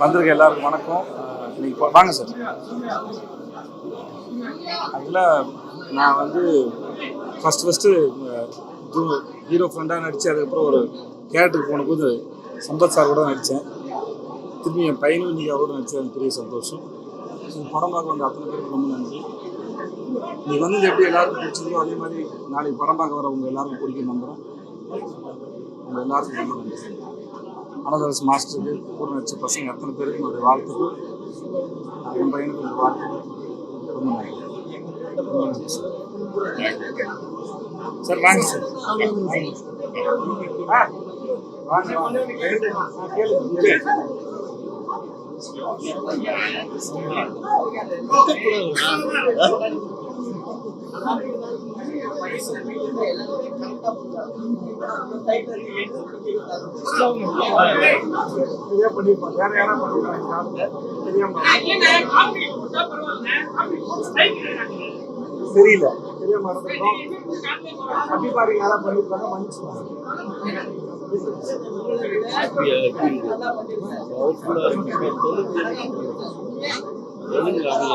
வந்திருக்க எல்லாருக்கும் வணக்கம். நீங்கள் வாங்க சார். அதில் நான் வந்து ஃபஸ்ட்டு ஃபஸ்ட்டு ஹீரோ ஃப்ரெண்டாக நடித்து அதுக்கப்புறம் ஒரு கேரக்டருக்கு போனபோது சம்பத் சார் கூட நடித்தேன் திரும்பி என் பையனும் இன்றைக்கி அவரோட நடித்தது எனக்கு பெரிய சந்தோஷம். இந்த படம் பார்க்க வந்த அத்தனை பேருக்கு ரொம்ப நன்றி. நீ வந்து எப்படி எல்லாருக்கும் பிடிச்சதோ அதே மாதிரி நாளைக்கு படம் பார்க்க வரவங்க எல்லாருக்கும் பிடிக்கும் நம்புகிறேன் உங்கள் எல்லாருக்கும் ரொம்ப நன்றி. அனதர்ஸ் மாஸ்டருக்கு கூட நடிச்ச பசங்க அத்தனை பேருக்கு என்னுடைய வாழ்த்துக்கள். என் பையனுக்கு ஒரு வாழ்த்துக்கள் ரொம்ப நன்றி. ரொம்ப நன்றி சார். சார் வாங்க சார். வாங்க வாங்க. கேளுங்க தெரியல. தெரியாம மறந்துட்டோம் அப்படி பாருங்க யாரா பண்ணிருப்பாங்க மன்னிச்சுவாங்க தெலுங்கு அவங்க